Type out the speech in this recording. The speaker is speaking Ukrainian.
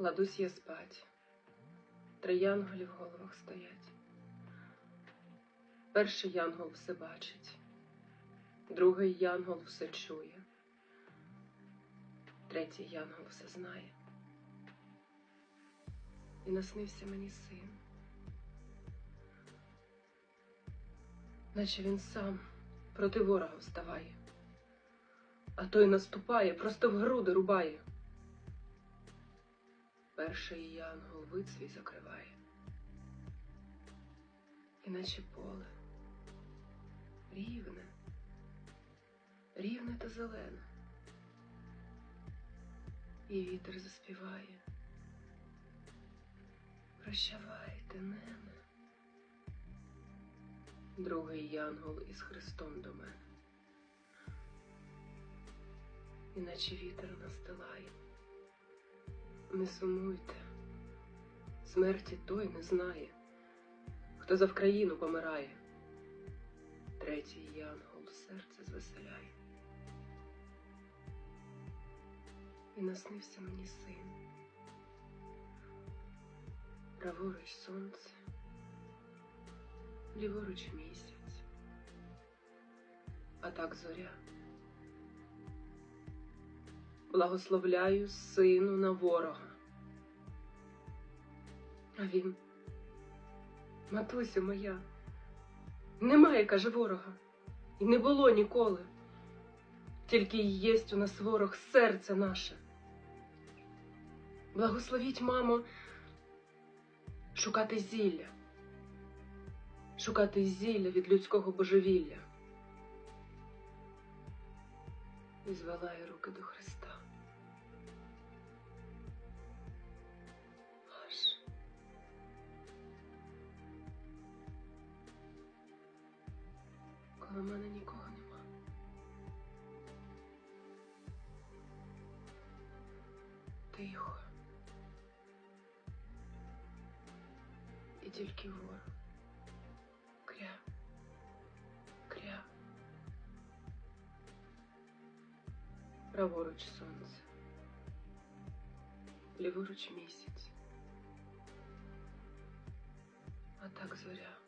Кладусь я спать. Три янголі в головах стоять. Перший янгол все бачить, другий янгол все чує, третій янгол все знає. І наснився мені син. Наче він сам проти ворога вставає, а той наступає, просто в груди рубає. Перший янгол вид свій закриває, іначе поле рівне, рівне та зелене, і вітер заспіває. Прощавайте, нене. Другий янгол із Христом до мене, іначе вітер настилає. Не сумуйте, смерті той не знає, хто за Вкраїну помирає. Третій янгол серце звеселяє. І наснився мені син. Праворуч сонце, ліворуч місяць, а так зоря. Благословляю сину на ворога. А він, матусю моя, немає, каже ворога, і не було ніколи. Тільки й єсть у нас ворог серце наше. Благословіть, мамо, шукати зілля, шукати зілля від людського божевілля. І звела я руки до Христа. Аж. Коли в мене нікого нема. Тихо. І тільки ворог. Кря. Праворуч сонце. Ліворуч місяць. А так зоря.